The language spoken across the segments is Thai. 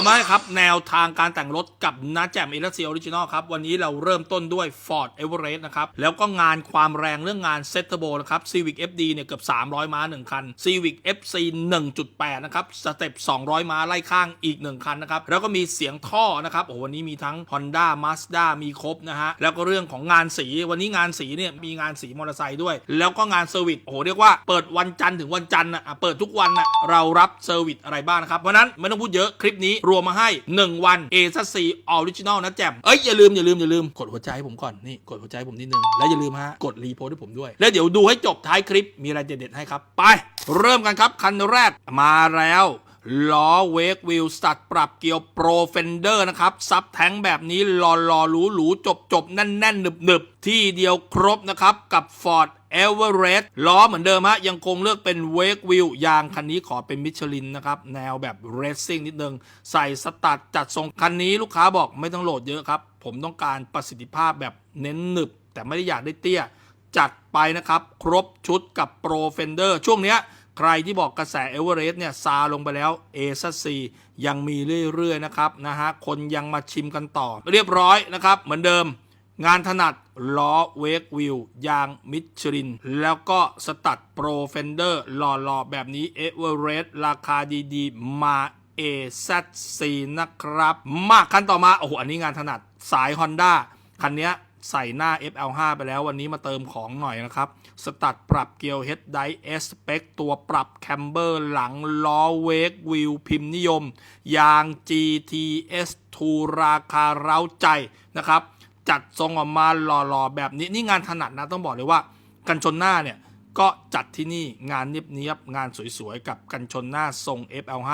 วมให้ครับ แนวทางการแต่งรถกับนาแจมเอลซีออริจินอลครับ วันนี้เราเริ่มต้นด้วย Ford Everest นะครับ แล้วก็งานความแรงเรื่องงานเซตเทอร์โบนะครับ Civic FD เนี่ยเกือบ 300 ม้า 1 คัน Civic FC 1.8 นะครับ สเต็ป 200 ม้าไล่ข้างอีก 1 คันนะครับ แล้วก็มีเสียงท่อนะครับ โอ้วันนี้มีทั้ง Honda Mazda มีครบนะฮะ แล้วก็เรื่องของงานสี วันนี้งานสีเนี่ยมีงานสีมอเตอร์ไซค์ด้วย แล้วก็งานเซอร์วิส โอ้โหเรียกว่าเปิดวันจันทร์ถึงวันจันทร์นะอะเปิดทุกวันนะเรารับเซอร์วิสอะไรบ้างนะครับ เพราะนั้นไม่ต้องพูดเยอะ คลิปนี้รวมมาให้ 1 วัน A ซัซีออริจินอลนะแจมเอ้ยอย่าลืมอย่าลืมอย่าลืมกดหัวใจให้ผมก่อนนี่กดหัวใจให้ผมนิดนึงแล้วอย่าลืมฮะกดรีโพสให้ผมด้วย แล้วเดี๋ยวดูให้จบท้ายคลิปมีอะไรเด็ดๆให้ครับ ไป เริ่มกันครับคันแรกมาแล้ว ล้อเวกวิลสัตัดปรับเกียวโปรเฟนเดอร์นะครับ ซับแท้งแบบนี้รอรอหรูหรูจบจบแน่นแน่นหนึบหนึบที่เดียวครบนะครับ กับ Ford e v e r e s t ล้อเหมือนเดิมฮะ ยังคงเลือกเป็นเวกวิลยางคันนี้ขอเป็นมิชลินนะครับ แนวแบบเร c ซิ่งนิดนึง ใส่สตัดจัดทรงคันนี้ลูกค้าบอกไม่ต้องโหลดเยอะครับ ผมต้องการประสิทธิภาพแบบเน้นหนึบ แต่ไม่ได้อยากได้เตี้ย จัดไปนะครับ ครบชุดกับ Pro Fender ช่วงเนี้ย ใครที่บอกกระแสเอเวอเรสต์เนี่ยซาลงไปแล้วเอซซียังมีเรื่อยๆนะครับนะฮะคนยังมาชิมกันต่อ เรียบร้อยนะครับ เหมือนเดิม งานถนัดล้อเวกวิลยางมิชลิน แล้วก็สตัดโปรเฟนเดอร์หล่อๆ แบบนี้เอเวอเรสต์ราคาดีๆ มา AZC นะครับ มาคันต่อมา โอ้โห อันนี้งานถนัดสาย Honda คันเนี้ย ใส่หน้า FL5 ไปแล้ววันนี้มาเติมของหน่อยนะครับ สตัดปรับเกียว Head d i เอสเปคตัวปรับแคมเบอร์หลังล้อเวกวิวพิมพ์นิยม ยาง GTS2 ราคาเร้าใจนะครับ จัดทรงออกมาหล่อๆ แบบนี้ นี่งานถนัดนะต้องบอกเลยว่า กันชนหน้าเนี่ย ก็จัดที่นี่งานเนียบๆงานสวยๆ กับกันชนหน้าทรง FL5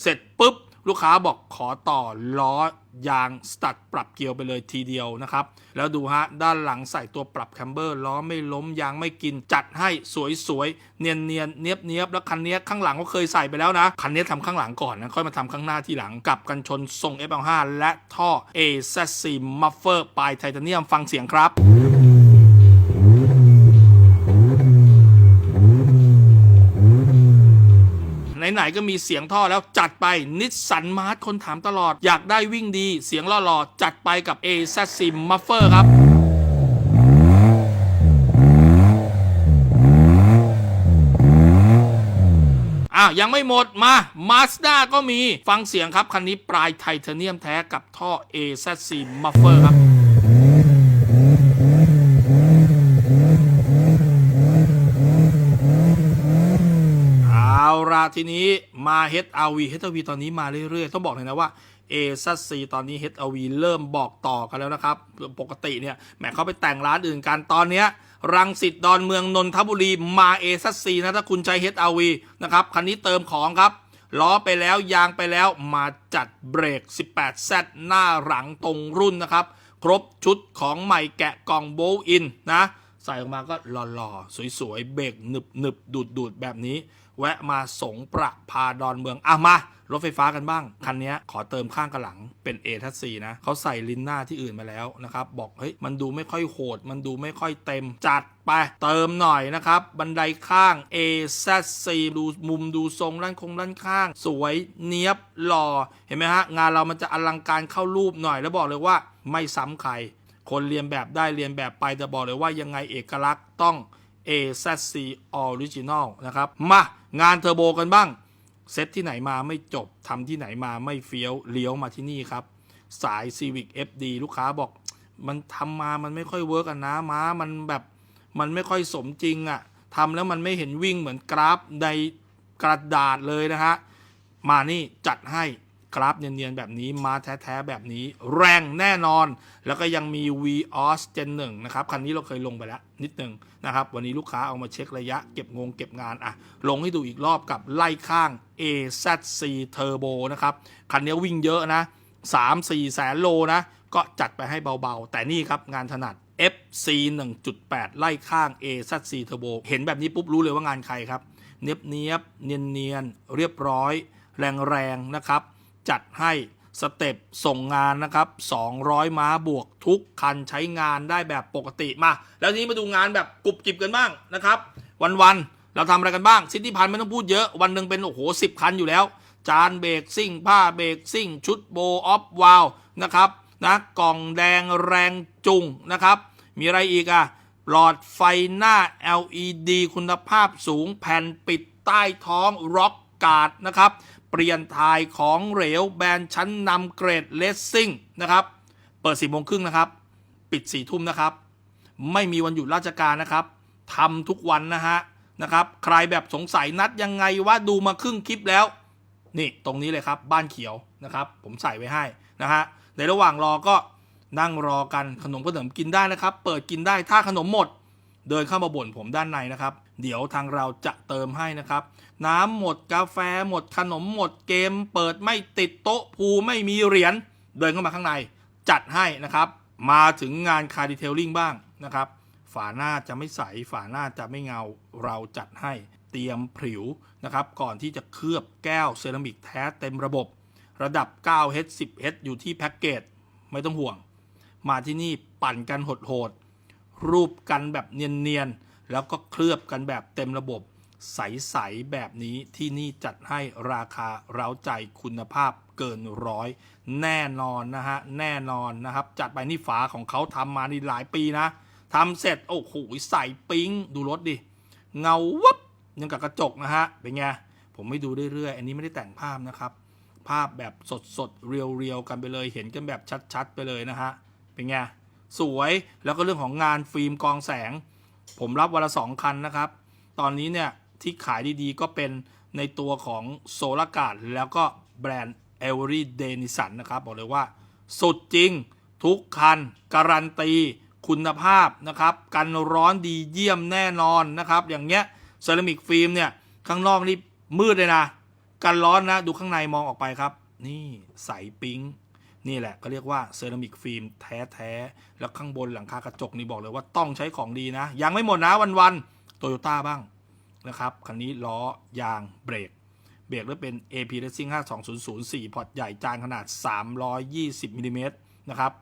เสร็จปุ๊บ ลูกค้าบอกขอต่อล้อยางสตัดปรับเกียวไปเลยทีเดียวนะครับ แล้วดูฮะ ด้านหลังใส่ตัวปรับแคมเบอร์ล้อไม่ล้มยางไม่กิน จัดให้สวยๆ เนียนๆเนียบๆแล้วคันนี้ข้างหลังก็เคยใส่ไปแล้วนะ คันนี้ทำข้างหลังก่อนนะ ค่อยมาทำข้างหน้าทีหลังกับกันชนทรง F5 และท่อ AZC Muffler ปลายไทเทเนียมฟังเสียงครับ ไหนๆก็มีเสียงท่อแล้วจัดไปนิสสันมาร์ทคนถามตลอด อยากได้วิ่งดี เสียงหล่อๆ จัดไปกับ a z s i m Muffler ครับอะยังไม่หมดมา Mazda ก็มีฟังเสียงครับ คันนี้ปลายไทเทเนียมแท้กับท่อ a z s i Muffler ครับ เอาละ ทีนี้มา HRV HRV ตอนนี้มาเรื่อยๆ ต้องบอกเลยนะว่า a z c ตอนนี้ HRV เริ่มบอกต่อกันแล้วนะครับ ปกติเนี่ยแหมเขาไปแต่งร้านอื่นกันตอนเนี้ยรังสิตดอนเมืองนนทบุรีมา a z c นะถ้าคุณใช้ HRV นะครับคันนี้เติมของครับล้อไปแล้วยางไปแล้วมาจัดเบรก 18Z หน้าหลังตรงรุ่นนะครับ ครบชุดของใหม่แกะกล่องโบว์อินนะ ใส่ออกมาก็หล่อๆ สวยๆ เบรกหนึบหนึบดูดดูดๆ แบบนี้ แวะมาสงประพาดอนเมืองอะมารถไฟฟ้ากันบ้าง คันนี้ขอเติมข้างกับหลังเป็น A ทัศนะเขาใส่ลิ้นหน้าที่อื่นมาแล้วนะครับ บอกเฮ้ยมันดูไม่ค่อยโหด มันดูไม่ค่อยเต็มจัดไปเติมหน่อยนะครับ บันไดข้าง A Z C ดูมุมดูทรงด้านคงด้านข้าง สวยเนี้ยบหล่อเห็นไหมฮะ งานเรามันจะอลังการเข้ารูปหน่อยแล้วบอกเลยว่าไม่ซ้ำใคร คนเรียนแบบได้เรียนแบบไปแต่บอกเลยว่ายังไงเอกลักษณ์ต้อง AZC Original นะครับมา งานเทอร์โบกันบ้าง เซตที่ไหนมาไม่จบทำที่ไหนมาไม่เฟี้ยวเลี้ยวมาที่นี่ครับ สาย Civic FD ลูกค้าบอก มันทำมามันไม่ค่อยเวิร์กอะนะม้ามันแบบมันไม่ค่อยสมจริงอะทำแล้วมันไม่เห็นวิ่งเหมือนกราฟในกระดาษเลยนะฮะ มานี่จัดให้ กราฟเนียนๆแบบนี้มาแท้ๆแบบนี้แรงแน่นอน แล้วก็ยังมี VOS Gen 1นะครับ คันนี้เราเคยลงไปแล้วนิดหนึ่งนะครับ วันนี้ลูกค้าเอามาเช็คระยะเก็บงงเก็บงานอะ ลงให้ดูอีกรอบกับไล่ข้าง AZC Turbo นะครับ คันนี้วิ่งเยอะนะ 3-4 แสนโลนะ ก็จัดไปให้เบาๆ แต่นี่ครับงานถนัด FC 1.8 ไล่ข้าง AZC Turbo เห็นแบบนี้ปุ๊บรู้เลยว่างานใครครับ เนียบเนียบเนียนเนียนเรียบร้อย แรงแรงนะครับ จัดให้สเต็ปส่งงานนะครับ 200 ม้าบวกทุกคันใช้งานได้แบบปกติมา แล้วทีนี้มาดูงานแบบกรุบกริบกันบ้างนะครับ วันๆเราทำอะไรกันบ้าง ซิตี้พันไม่ต้องพูดเยอะวันหนึ่งเป็นโอ้โหสิคันอยู่แล้ว จานเบรกซิ่ง ผ้าเบรกซิ่ง ชุดโบออฟวาลนะครับนะกล่องแดงแรงจุงนะครับ มีอะไรอีกอะหลอดไฟหน้า LED คุณภาพสูงแผ่นปิดใต้ท้องร็อ การนะครับ เปลี่ยนทายของเหลวแบรนด์ชั้นนำเกรดเลสซิ่งนะครับ เปิด4โมงครึ่งนะครับ ปิด4ทุ่มนะครับ ไม่มีวันหยุดราชการนะครับทำทุกวันนะฮะนะครับ ใครแบบสงสัยนัดยังไงว่าดูมาครึ่งคลิปแล้ว นี่ตรงนี้เลยครับ บ้านเขียวนะครับ ผมใส่ไว้ให้นะฮะในระหว่างรอก็นั่งรอกันขนมขนมกินได้นะครับ เปิดกินได้ถ้าขนมหมด เดินเข้ามาบ่นผมด้านในนะครับ เดี๋ยวทางเราจะเติมให้นะครับ น้ำหมดกาแฟหมดขนมหมดเกม เปิดไม่ติดโต๊ะภูไม่มีเหรียญเดินเข้ามาข้างในจัดให้นะครับ มาถึงงานคาร์ดิเทลลิ่งบ้างนะครับ ฝาหน้าจะไม่ใส ฝาหน้าจะไม่เงาเราจัดให้เตรียมผิวนะครับ ก่อนที่จะเคลือบแก้วเซรามิกแท้เต็มระบบ ระดับ 9H 10H อยู่ที่แพ็กเกจไม่ต้องห่วง มาที่นี่ปั่นกันโหดๆรูปกันแบบเนียนๆ แล้วก็เคลือบกันแบบเต็มระบบใส ๆ แบบนี้ที่นี่จัดให้ราคาเร้าใจคุณภาพเกินร้อยแน่นอนนะฮะ แน่นอนนะครับ จัดไปนี่ฝาของเขาทำมานี่หลายปีนะทำเสร็จ โอ้โหใสปิ๊งดูรถดิ เงาวับยังกับกระจกนะฮะ เป็นไง ผมไม่ดูเรื่อยๆ อันนี้ไม่ได้แต่งภาพนะครับ ภาพแบบสดๆ เรียวๆ กันไปเลย เห็นกันแบบชัดๆ ไปเลยนะฮะ เป็นไง สวยแล้วก็เรื่องของงานฟิล์มกองแสง ผมรับวันละสองคันนะครับ ตอนนี้เนี่ยที่ขายดีๆก็เป็นในตัวของโซลากาดแล้วก็แบรนด์เอเวอรี่เดนิสันนะครับ บอกเลยว่า สุดจริงทุกคัน การันตี คุณภาพนะครับกันร้อนดีเยี่ยมแน่นอนนะครับ อย่างเงี้ยเซรามิกฟิล์มเนี่ย ข้างนอกนี่มืดเลยนะ กันร้อนนะ ดูข้างในมองออกไปครับ นี่ใสปิ๊ง นี่แหละก็เรียกว่าเซรามิกฟิล์มแท้ๆ แล้วข้างบนหลังคากระจกนี่บอกเลยว่าต้องใช้ของดีนะ ยังไม่หมดนะวันๆโตโยต้าบ้างนะครับ คันนี้ล้อยางเบรก เบรกแล้วเป็น AP Racing 52004 พอร์ตใหญ่จานขนาด 320มิลลิเมตรนะครับ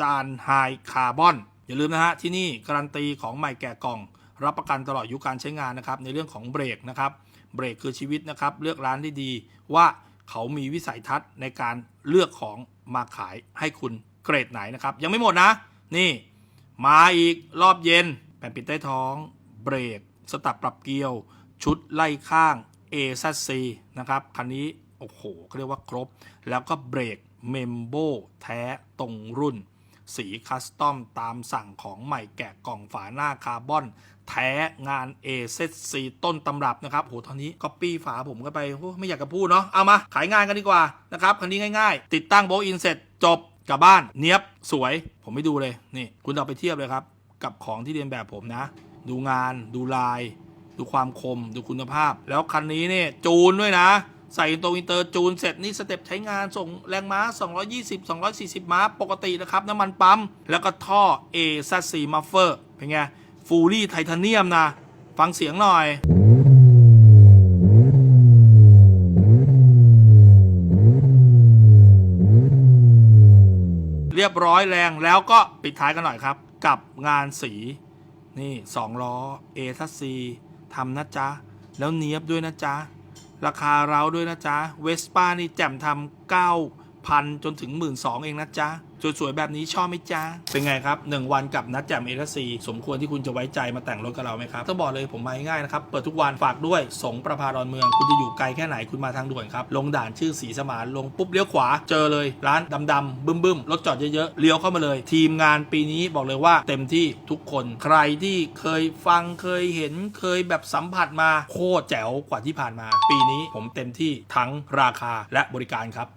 จานไฮคาร์บอน อย่าลืมนะฮะ ที่นี่การันตีของใหม่แก่กล่อง รับประกันตลอดอายุการใช้งานนะครับ ในเรื่องของเบรกนะครับ เบรกคือชีวิตนะครับ เลือกร้านได้ดีว่าเขามีวิสัยทัศน์ในการเลือกของ มาขายให้คุณเกรดไหนนะครับ ยังไม่หมดนะ นี่ มาอีกรอบเย็น แผ่นปิดใต้ท้อง เบรก สตับปรับเกียว ชุดไล่ข้าง A z C นะครับ คันนี้โอ้โหเขาเรียกว่าครบ แล้วก็เบรกเมมโบแท้ตรงรุ่น สีคัสตอมตามสั่งของใหม่แกะกล่องฝาหน้าคาร์บอนแท้งาน a อ c ต้นตำรับนะครับโหตอนนี้ก็ปี้ฝาผมก็ไปไม่อยากจะพูดเนาะเอามาขายงานกันดีกว่านะครับคันนี้ง่ายๆ ติดตั้งโบอินเสร็จจบกลับบ้านเนี้ยบสวย ผมไม่ดูเลยนี่ คุณเอาไปเทียบเลยครับ กับของที่เรียนแบบผมนะ ดูงานดูลาย ดูความคม ดูคุณภาพ แล้วคันนี้เนี่ยจูนด้วยนะใส่ตรงอินเตอร์จูนเสร็จนี่สเต็ปใช้งานส่งแรงม้า 220 240 ม้าปกตินะครับ น้ำมันปั๊ม แล้วก็ท่อ A z C Muffler เป็นไง ฟูลี่ไทเทเนียมนะ ฟังเสียงหน่อยเรียบร้อยแรงแล้วก็ปิดท้ายกันหน่อยครับ กับงานสี นี่สองล้อ A ทัสซีทำนะจ๊ะ แล้วเนียบด้วยนะจ๊ะ ราคาเราด้วยนะจ๊ะเวสป้านี่แจ่มทำเก้า พันจนถึงหมื่นสองเองนะจ๊ะ สวยๆ แบบนี้ชอบไหมจ๊ะ เป็นไงครับ 1 วันกับนัดแจมเอทัสซีสมควรที่คุณจะไว้ใจมาแต่งรถกับเราไหมครับต้องบอกเลยผมมาง่ายๆนะครับ เปิดทุกวันฝากด้วยสงประพาดอนเมือง คุณจะอยู่ไกลแค่ไหนคุณมาทางด่วนครับ ลงด่านชื่อสีสมานลงปุ๊บเลี้ยวขวาเจอเลย ร้านดำๆบึ้มๆรถจอดเยอะๆเลี้ยวเข้ามาเลย ทีมงานปีนี้บอกเลยว่าเต็มที่ทุกคนใครที่เคยฟังเคยเห็นเคยแบบสัมผัสมาโคตรแจ๋วกว่าที่ผ่านมา ปีนี้ผมเต็มที่ทั้งราคาและบริการครับ